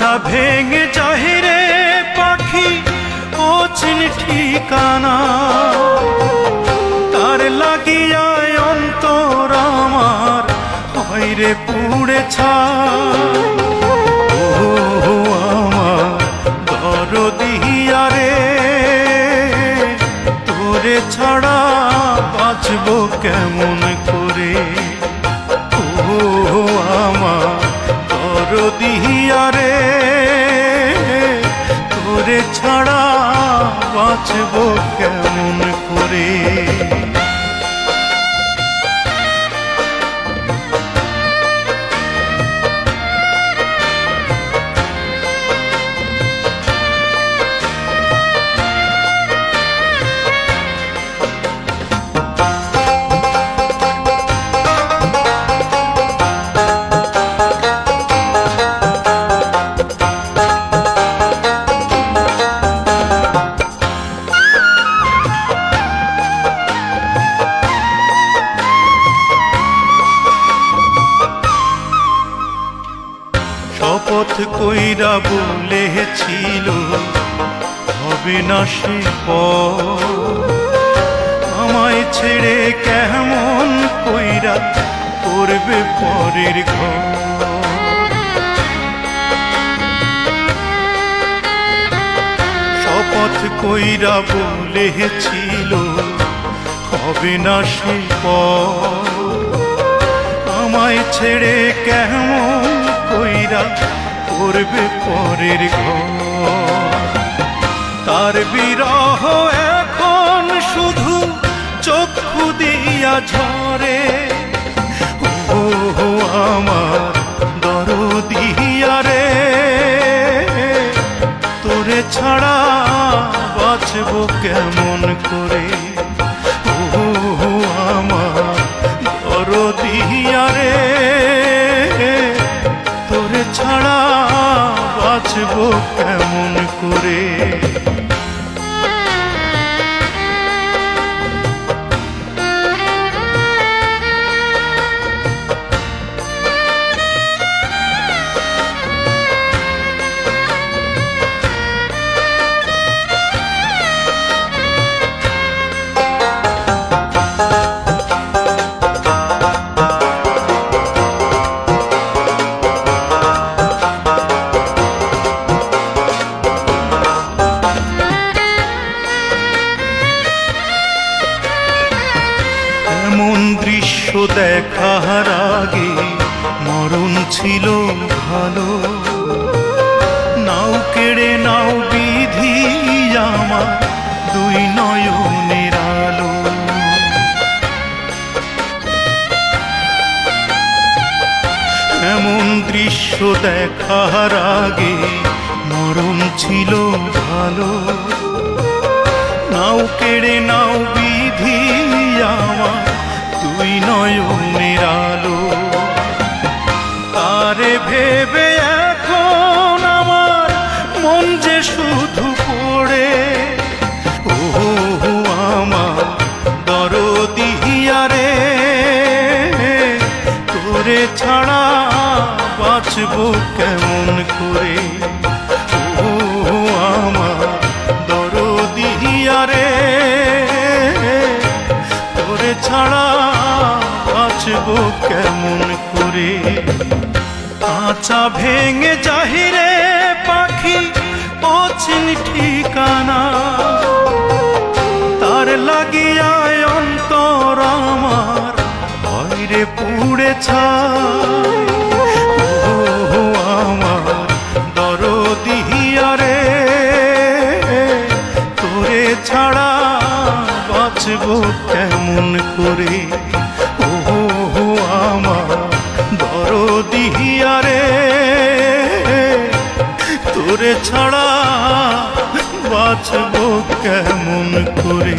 খাঁচা ভেঙে চাহিরে পাখি, ও চিন ঠিকানা। তার লাগিয়ায় অন্তর আমার হইরে পুড়ে ছা রে ছাড়া বাঁচব কেমন বাঁচব কেমন করে? শপথ কইরা বলেছিল হবে না সে। আমায় ছেড়ে কেমন কইরা করবে পরের ঘর শপথ কইরা বলেছিল হবে না সে। আমায় ছেড়ে কেমন কইরা করবে পরের ঘর। তার বিরহ এখন শুধু চক্ষু দিয়া ঝরে। ও আমার দরদিয়া রে। তোরে ছাড়া বাঁচব কেমন করে? ও আমার দরদিয়া রে। ছাড়া বাঁচব কেমন করে? দৃশ্য দেখার আগে মরণ ছিল ভালো। নাও কেড়ে নাও বিধি আমার, দুই নয়নের আলো। এমন দৃশ্য দেখার আগে মরণ ছিল ভালো। নাও কেড়ে নাও বিধি আমার তুই নয়নের আলো তারে ভেবে এখন আমার মন যে শুধু পড়ে। ও আমার দরদিয়া রে তোরে ছাড়া বাঁচব কেমন? কেমন করে কাঁচা ভেঙে চাহিরে পাখি অচিন ঠিকানা। তার লাগিয়ায় অন্তর আমার ভয়রে পুড়ে ছায় ছাড়া বাঁচব কেমন করে? দরদিয়া রে। তোরে ছাড়া বাঁচব কেমন করে?